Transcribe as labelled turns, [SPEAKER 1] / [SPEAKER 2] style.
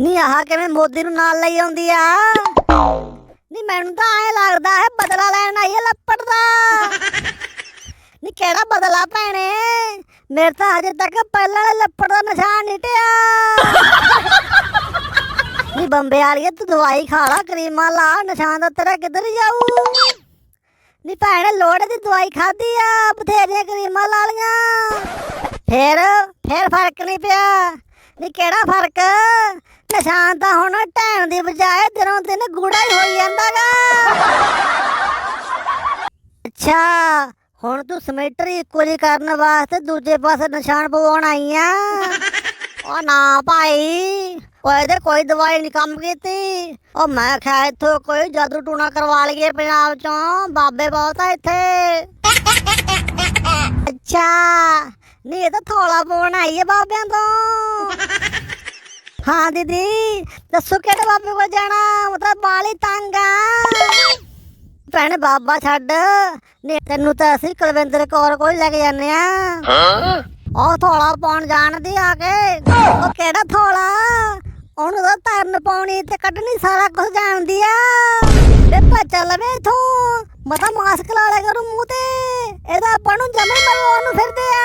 [SPEAKER 1] ਨਹੀਂ ਆਹ ਕਿਵੇਂ ਮੋਦੀ ਨੂੰ ਨਾਲ ਲਈ ਆਉਂਦੀ ਆ? ਨਹੀਂ ਮੈਨੂੰ ਤਾਂ ਐ ਲੱਗਦਾ ਹੈ ਬਦਲਾ ਲੈਣ ਆਈ ਹੈ ਲੱਪੜ ਦਾ। ਨਹੀਂ ਕਿਹੜਾ ਬਦਲਾ ਭੈਣੇ? ਮੇਰੇ ਤਾਂ ਅਜੇ ਤੱਕ ਪਹਿਲਾਂ ਵਾਲੇ ਲੱਪੜ ਦਾ ਨਿਸ਼ਾਨ ਨਹੀਂ ਟਿਆ। ਨਹੀਂ ਬੰਬੇ ਵਾਲੀਏ ਤੂੰ ਦਵਾਈ ਖਾ ਲਾ, ਕਰੀਮਾਂ ਲਾ, ਨਿਸ਼ਾਨ ਦਾ ਤੇਰਾ ਕਿੱਧਰ ਜਾਊ? ਨਹੀਂ ਭੈਣੇ ਲੋੜ ਦੀ ਦਵਾਈ ਖਾਦੀ ਆ, ਬਥੇਰੀਆਂ ਕਰੀਮਾਂ ਲਾ ਲੀਆਂ ਫੇਰ ਫੇਰ ਫ਼ਰਕ ਨਹੀਂ ਪਿਆ। ਨਹੀਂ ਕਿਹੜਾ ਫ਼ਰਕ? ਨਿਸ਼ਾਨ ਤਾਂ ਹੁਣ ਟਾਈਮ ਦੀ ਬਜਾਏ ਦਿਨੋਂ ਦਿਨ ਗੂੜਾ ਹੀ ਹੋਈ ਜਾਂਦਾਗਾ। ਅੱਛਾ, ਹੁਣ ਤੂੰ ਸਮੈਟਰੀ ਇਕੁਅਲੀ ਕਰਨ ਵਾਸਤੇ ਦੂਜੇ ਪਾਸੇ ਨਿਸ਼ਾਨ ਪਵਾਉਣ ਆਈ ਆ। ਉਹ ਨਾ ਭਾਈ ਉਹ ਇਹਦੇ ਕੋਈ ਦਵਾਈ ਨਹੀਂ ਕੰਮ ਕੀਤੀ। ਉਹ ਮੈਂ ਖਿਆ ਇੱਥੋਂ ਕੋਈ ਜਾਦੂ ਟੂਣਾ ਕਰਵਾ ਲਈਏ ਪੰਜਾਬ ਚੋਂ, ਬਾਬੇ ਬਹੁਤ ਆ ਇੱਥੇ। ਅੱਛਾ ਨਹੀਂ ਇਹ ਤਾਂ ਥੋੜਾ ਪਾਉਣ ਆਈ ਹੈ ਬਾਬਿਆਂ ਤੋਂ। ਹਾਂ ਦੀਦੀ। ਦੱਸੋ ਕਿਹੜੇ ਬਾਬੇ ਕੋਲ ਜਾਣਾ? ਉਹ ਤਾਂ ਬਾਲੀ ਤੰਗ ਆ। ਭੈਣ ਬਾਬਾ ਛੱਡ। ਨੇ ਤੈਨੂੰ ਤਾਂ ਅਸੀਂ ਕੁਲਵਿੰਦਰ ਕੌਰ ਕੋਲ ਲੈ ਕੇ ਜਾਂਦੇ ਆ। ਉਹ ਥੋੜਾ ਪਾਉਣ ਜਾਣਦੀ ਆ ਕੇ। ਉਹ ਕਿਹੜਾ ਥੋੜਾ ਉਹਨੂੰ ਤਾਂ ਤਰਨ ਪਾਉਣੀ ਤੇ ਕੱਢਣੀ ਸਾਰਾ ਕੁਝ ਜਾਣਦੀ ਆ। ਵੇ ਭੱਜਾ ਲਵੇ ਇਥੋਂ। ਮਤਾ ਮਾਸਕ ਲਾ ਲਿਆ ਕਰੂ ਮੂੰਹ ਤੇ। ਇਹਦਾ ਆਪਾਂ ਨੂੰ ਜਮੇ ਮਰਵਾਉਣ ਨੂੰ ਫਿਰਦੇ ਆ।